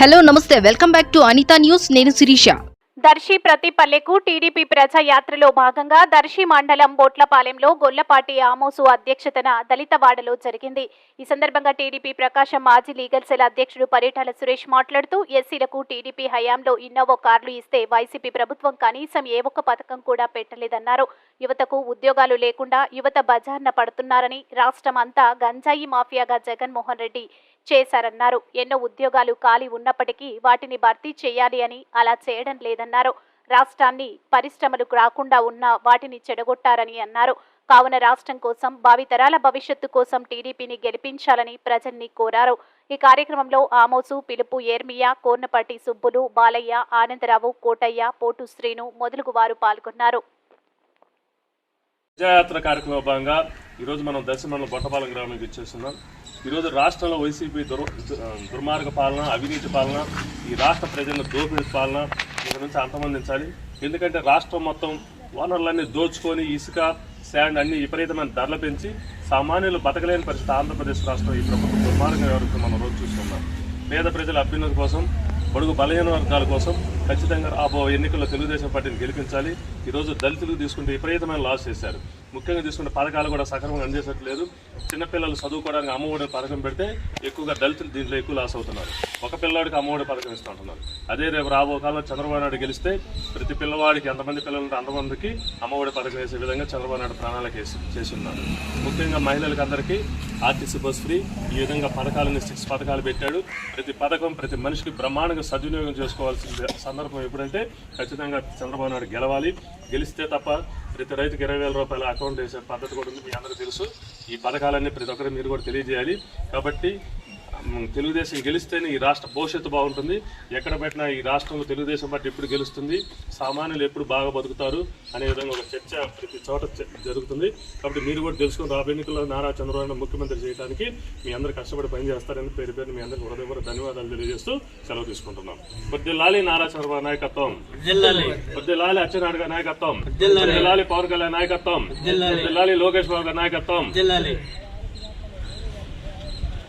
Hello నమస్తే. Welcome back to Anitha news. నేను శిరీష. దర్శి ప్రతి పల్లెకు టీడీపీ ప్రజా యాత్రలో భాగంగా దర్శి మండలం బోట్లపాలెంలో గొల్లపాటి ఆమోసు అధ్యక్షతన దళితవాడలో జరిగింది. ఈ సందర్భంగా టీడీపీ ప్రకాశం మాజీ లీగల్ సెల్ అధ్యక్షుడు పరిటాల సురేష్ మాట్లాడుతూ ఎస్సీలకు టీడీపీ హయాంలో ఇన్నోవో కార్లు ఇస్తే వైసీపీ ప్రభుత్వం కనీసం ఏ ఒక్క పథకం కూడా పెట్టలేదన్నారు. యువతకు ఉద్యోగాలు లేకుండా యువత బజార్న పడుతున్నారని రాష్ట్రం అంతా గంజాయి మాఫియాగా జగన్మోహన్ రెడ్డి చేశారన్నారు. ఎన్నో ఉద్యోగాలు ఖాళీ ఉన్నప్పటికీ వాటిని భర్తీ చేయాలి అని అలా చేయడం లేదన్నారు. రాష్ట్రాన్ని పరిశ్రమలు రాకుండా ఉన్న వాటిని చెడగొట్టారని అన్నారు. కావున రాష్ట్రం కోసం భావితరాల భవిష్యత్తు కోసం టీడీపీని గెలిపించాలని ప్రజల్ని కోరారు. ఈ కార్యక్రమంలో ఆమోసు పిలుపు ఏర్మియా కోర్నపాటి సుబ్బులు బాలయ్య ఆనందరావు కోటయ్య పోటు శ్రీను మొదలుగు వారు పాల్గొన్నారు. విజయయాత్ర కార్యక్రమంలో భాగంగా ఈరోజు మనం దర్శనంలో బొట్టపాలెం గ్రామానికి ఇచ్చేస్తున్నాం ఈరోజు రాష్ట్రంలో వైసీపీ దుర్ దుర్మార్గ పాలన అవినీతి పాలన ఈ రాష్ట్ర ప్రజలను దోపిడీ పాలన ఇక్కడ నుంచి అంతమందించాలి. ఎందుకంటే రాష్ట్రం మొత్తం వనరులన్నీ దోచుకొని ఇసుక శాండ్ అన్ని విపరీతమైన ధరలు పెంచి సామాన్యులు బతకలేని పరిస్థితి ఆంధ్రప్రదేశ్ రాష్ట్రం ఈ ప్రభుత్వం దుర్మార్గం ఎవరికి మనం రోజు చూస్తున్నాం. పేద ప్రజల అభ్యున్నతి కోసం పొడుగు బలహీన వర్గాల కోసం ఖచ్చితంగా రాబో ఎన్నికల్లో తెలుగుదేశం పార్టీని గెలిపించాలి. ఈరోజు దళితులకు తీసుకుంటే విపరీతమైన లాస్ చేశారు. ముఖ్యంగా తీసుకుంటే పథకాలు కూడా సక్రమంగా అందజేసట్లేదు చిన్నపిల్లలు చదువుకోవడానికి అమ్మఒడి పథకం పెడితే ఎక్కువగా దళితులు దీంట్లో ఎక్కువ లాస్ అవుతున్నారు. ఒక పిల్లవాడికి అమ్మఒడి పథకం ఇస్తూ ఉంటున్నారు. అదే రేపు రాబో కాలంలో చంద్రబాబు నాయుడు గెలిస్తే ప్రతి పిల్లవాడికి ఎంతమంది పిల్లలు ఉంటే అంతమందికి అమ్మఒడి పథకం వేసే విధంగా చంద్రబాబు నాయుడు ప్రణాళిక వేసి చేసి ఉన్నారు. ముఖ్యంగా మహిళలకు అందరికీ ఆర్టీసీ బస్ ఫ్రీ. ఈ విధంగా పథకాలని సిక్స్ పథకాలు పెట్టాడు. ప్రతి పథకం ప్రతి మనిషికి బ్రహ్మాండంగా సద్వినియోగం చేసుకోవాల్సిన సందర్భం ఎప్పుడంటే ఖచ్చితంగా చంద్రబాబు నాయుడు గెలవాలి. గెలిస్తే తప్ప ప్రతి రైతుకి ఇరవై వేల రూపాయల అకౌంట్ వేసే పద్ధతి కూడా ఉంది. మీ అందరికీ తెలుసు. ఈ పథకాలన్నీ ప్రతి ఒక్కరు మీరు కూడా తెలియజేయాలి. కాబట్టి తెలుగుదేశం గెలిస్తేనే ఈ రాష్ట్ర భవిష్యత్తు బాగుంటుంది. ఎక్కడ పెట్టినా ఈ రాష్ట్రంలో తెలుగుదేశం పార్టీ ఎప్పుడు గెలుస్తుంది సామాన్యులు ఎప్పుడు బాగా బతుకుతారు అనే విధంగా ఒక చర్చ ప్రతి చోట జరుగుతుంది. కాబట్టి మీరు కూడా తెలుసుకుని రాబోయే ఎన్నికల్లో నారా చంద్రబాబు ముఖ్యమంత్రి చేయడానికి మీ అందరు కష్టపడి పనిచేస్తారని పేరు పేరు మీ అందరికీ హృదయపూర్వక ధన్యవాదాలు తెలియజేస్తూ సెలవు తీసుకుంటున్నాం. కొద్దిలాలి నారా చంద్రబాబు నాయకత్వం. అచ్చెన్నాయుడు గారి నాయకత్వం. కొద్దిలాలి పవన్ కళ్యాణ్ నాయకత్వం. కొద్దిలాలి లోకేష్ బాబు గారి నాయకత్వం.